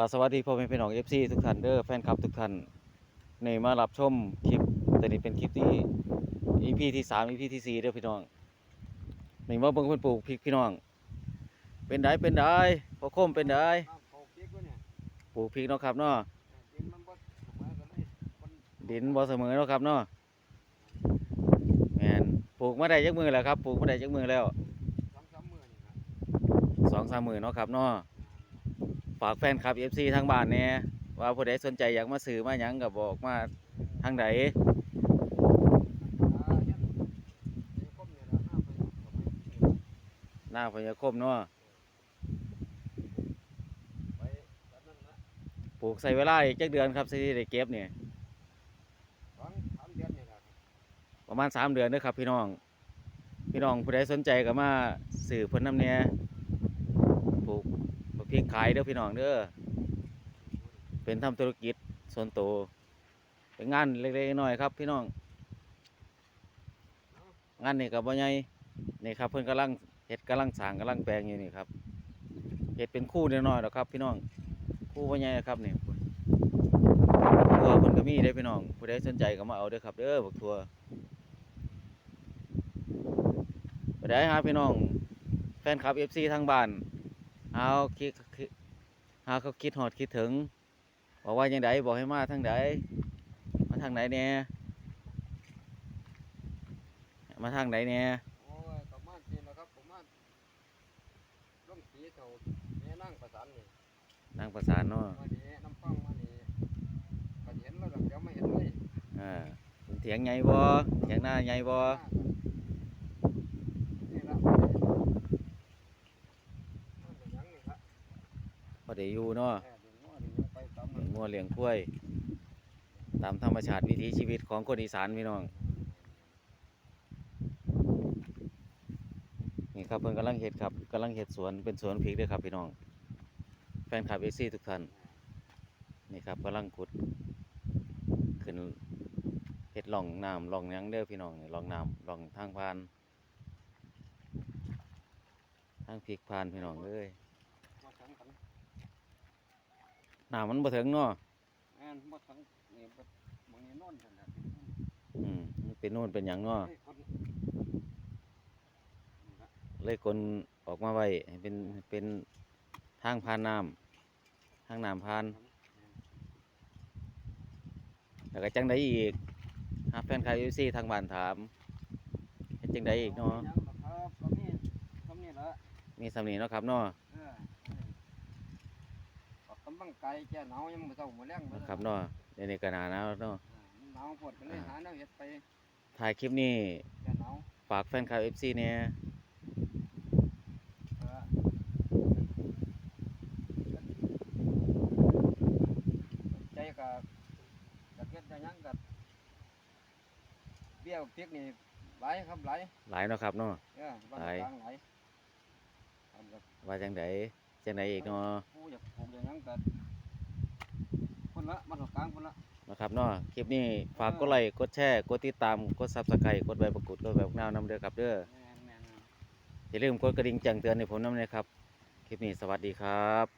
ก็สวัสดีพ่อแม่พี่น้อง FC ทุกท่านเด้อแฟนคลับทุกท่านในมารับชมคลิปแต่นี่เป็นคลิปที่ EP ที่3 EP ที่4เด้อพี่น้องหนี่มาเบิ่งเพิ่นปลูกพริกพี่น้อง เป็นได้เป็นได้พ่อคมเป็นได้น้ำเขาพริกวะเนี่ยปลูกพริกเนาะครับเนาะดินบ่เสมอเนดินบ่เสมอเนาะครับเนาะแม่นปลูกมาได้จักมือแล้วครับปลูกมาได้จักมือแล้วสองสามมื้อนี่ครับสองสามมือเนาะครับเนาะ ฝากแฟนคลับ FC ทางบ้านแหน่ยว่าผู้ใดสนใจอยากมาซื้อมาหยังก็บอกมาทางใดอ่าเฮ็ดเฮ็ดคมเนี่ยละห้ายนี้หน้าพญาคมเนาะปลูกใส่เวลาอีกจักเดือนครับสิได้เก็บเดือนนี่แหละครับประมาณสามเดือนเด้อครับ พี่น้อง พี่น้องผู้ใดสนใจก็มาซื้อเพิ่นนำแหน่ปลูก พริกขายเด้อพี่น้องเด้อเป็นทำธุรกิจส่วนตัวเป็นงานเล็กๆน้อยครับ พี่น้อง งานนี่ก็บ่ใหญ่นี่ครับ เพิ่อนกำลังเฮ็ดกำลังสางกำลังแปลงอยู่นี่ครับเฮ็ดเป็นคู่น้อยๆดอกครับ พี่น้องคู่บ่ใหญ่ครับนี่ทัวเพิ่นก็มีเด้พี่น้องผู้ใดสนใจก็มาเอาเด้อครับเด้อบักทัวบ่ได้หาพี่น้องแฟนคลับ FC ทางบ้าน เอาคิดคิดหาเขาคิดฮอดคิดถึง บอกว่าจังไดบอกให้มาทางใดมาทางไหนแหน่มาทางไหนแหน่โอ้ยประมาณนี้แหละครับประมาณลงสีเท่าแม่นั่งประสานนี่นางประสานเนาะมานี่น้ำฟังมานี่ก็เห็นแล้วก็เดี๋ยวไม่เห็นเลยอ่าเถียงไงบ่เถียงหน้าไงบ่ นี่ละมันเป็นหยังนี่ละ พอได้อยู่เนาะแอบดึงหัวดึงหัวไปตามมัเลี้ยงงัวเลี้ยงควย ตามธรรมชาติวิถีชีวิตของคนอีสานพี่น้อง นี่ครับเพิ่นกำลังเฮ็ดครับกำลังเฮ็ดสวนเป็นสวนพริกด้อครับพี่น้อง แฟนคลับ FC ทุกท่าน นี่ครับกำลังขุด ขึ้นเฮ็ดร่องน้ำร่องยังเด้อพี่น้องนี่องน้ำร่องทางผ่าน ทางพริกผ่านพี่น้องเอ้ย มาถึงกันน้ำมันบ่ถึงเนาะแม่นมาถึงนี่บ่มึงนี่นอนกันนะอืมมันเป็นโน่นเป็นหยังเนาะเฮ้ยคนนี่ละเลยกลนออกมาไว้ให้เป็นเป็นทางผ่านน้ำทางน้ำผ่านแล้วก็จังไดอีกหาแฟนคลับ FC ทางบ้านถามเฮ็ดจังไดอีกเนาะยังหรอกครับก็มีก็มีละมีสำนีเนาะครับเนาะเออเออออ กกำลังกายแก้หนาวยังบ่เศร้ามื้อแลงนะครับเนาะเดี๋ยวนี้ก็หนาหนาวเนาะเออมันหนาวปวดก็เลยหาแนวเฮ็ดไปถ่ายคลิปนี้แก้หนาวฝากแฟนคลับ FC เนี่ยเออใจก็ก็เฮ็ดได้หยังก็เบี้ยวพริกนี่หลายครับหลายหลายเนาะครับเนาะ เออบ้านหลาย กลางหลายอันก็ว่าจังได จังไดอีกเนาะผู้อยากปลูกอย่างนั้นก็คนละบ้านกลางคนละนะครับเนาะคลิปนี้ฝากกดไลค์กดแชร์กดติดตามกด Subscribe กดใบประกาศกดแบบแนวนำเด้อครับเด้อแม่นแม่นอย่าลืมกดกระดิ่งแจ้งเตือนให้ผมนำเลยครับ คลิปนี้สวัสดีครับ